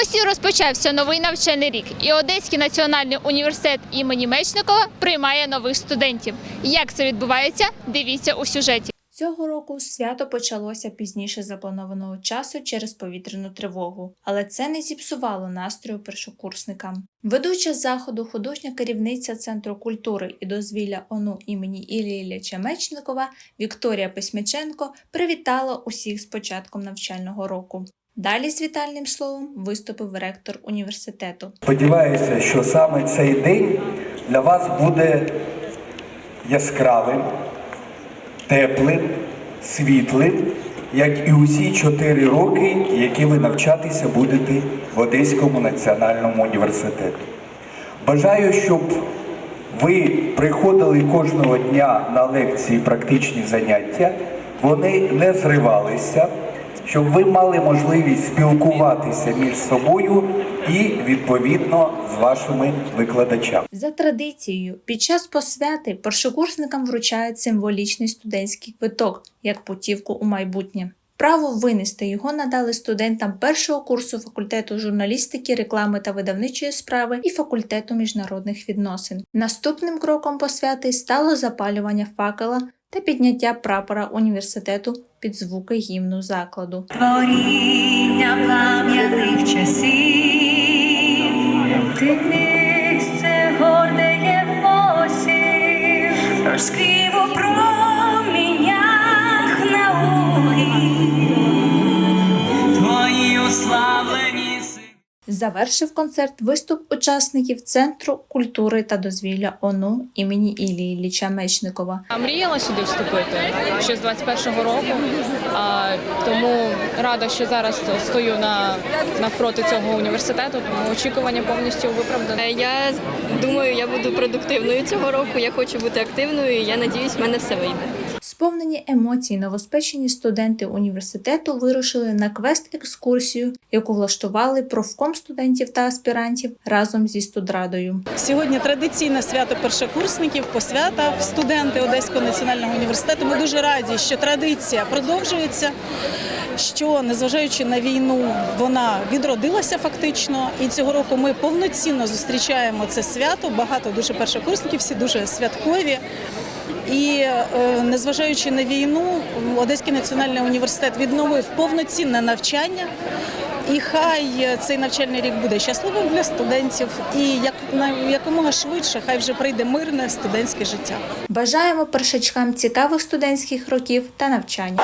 Ось і розпочався новий навчальний рік, і Одеський національний університет імені Мечникова приймає нових студентів. Як це відбувається? Дивіться у сюжеті. Цього року свято почалося пізніше запланованого часу через повітряну тривогу, але це не зіпсувало настрою першокурсникам. Ведуча заходу, художня керівниця Центру культури і дозвілля ОНУ імені Іллі Ілліча Мечникова Вікторія Письмиченко привітала усіх з початком навчального року. Далі з вітальним словом виступив ректор університету. Сподіваюся, що саме цей день для вас буде яскравим, теплим, світлим, як і усі чотири роки, які ви навчатися будете в Одеському національному університеті. Бажаю, щоб ви приходили кожного дня на лекції практичні заняття, вони не зривалися, щоб ви мали можливість спілкуватися між собою і відповідно з вашими викладачами. За традицією, під час посвяти першокурсникам вручають символічний студентський квиток як путівку у майбутнє. Право винести його надали студентам першого курсу факультету журналістики, реклами та видавничої справи і факультету міжнародних відносин. Наступним кроком посвяти стало запалювання факела та підняття прапора університету під звуки гімну закладу. Творіння пам'ятних часів, місце горде Євосів, розкрив у промінях науки, твої сили. Завершив концерт виступ учасників Центру культури та дозвілля ОНУ імені Ілії Ілліча Мечникова. Мріяла сюди вступити ще з 21-го року, а, тому рада, що зараз стою на навпроти цього університету, тому очікування повністю виправдані. Е, Я думаю, я буду продуктивною цього року. Я хочу бути активною. і Я надіюсь, в мене все вийде. Сповнені емоцій новоспечені студенти університету вирушили на квест-екскурсію, яку влаштували профком студентів та аспірантів разом зі студрадою. Сьогодні традиційне свято першокурсників, посвята студенти Одеського національного університету. Ми дуже раді, що традиція продовжується. Що незважаючи на війну, вона відродилася фактично, і цього року ми повноцінно зустрічаємо це свято. Багато дуже першокурсників, всі дуже святкові. І е, незважаючи на війну, Одеський національний університет відновив повноцінне навчання. І хай цей навчальний рік буде щасливим для студентів, і як якомога швидше, хай вже прийде мирне студентське життя. Бажаємо першачкам цікавих студентських років та навчання.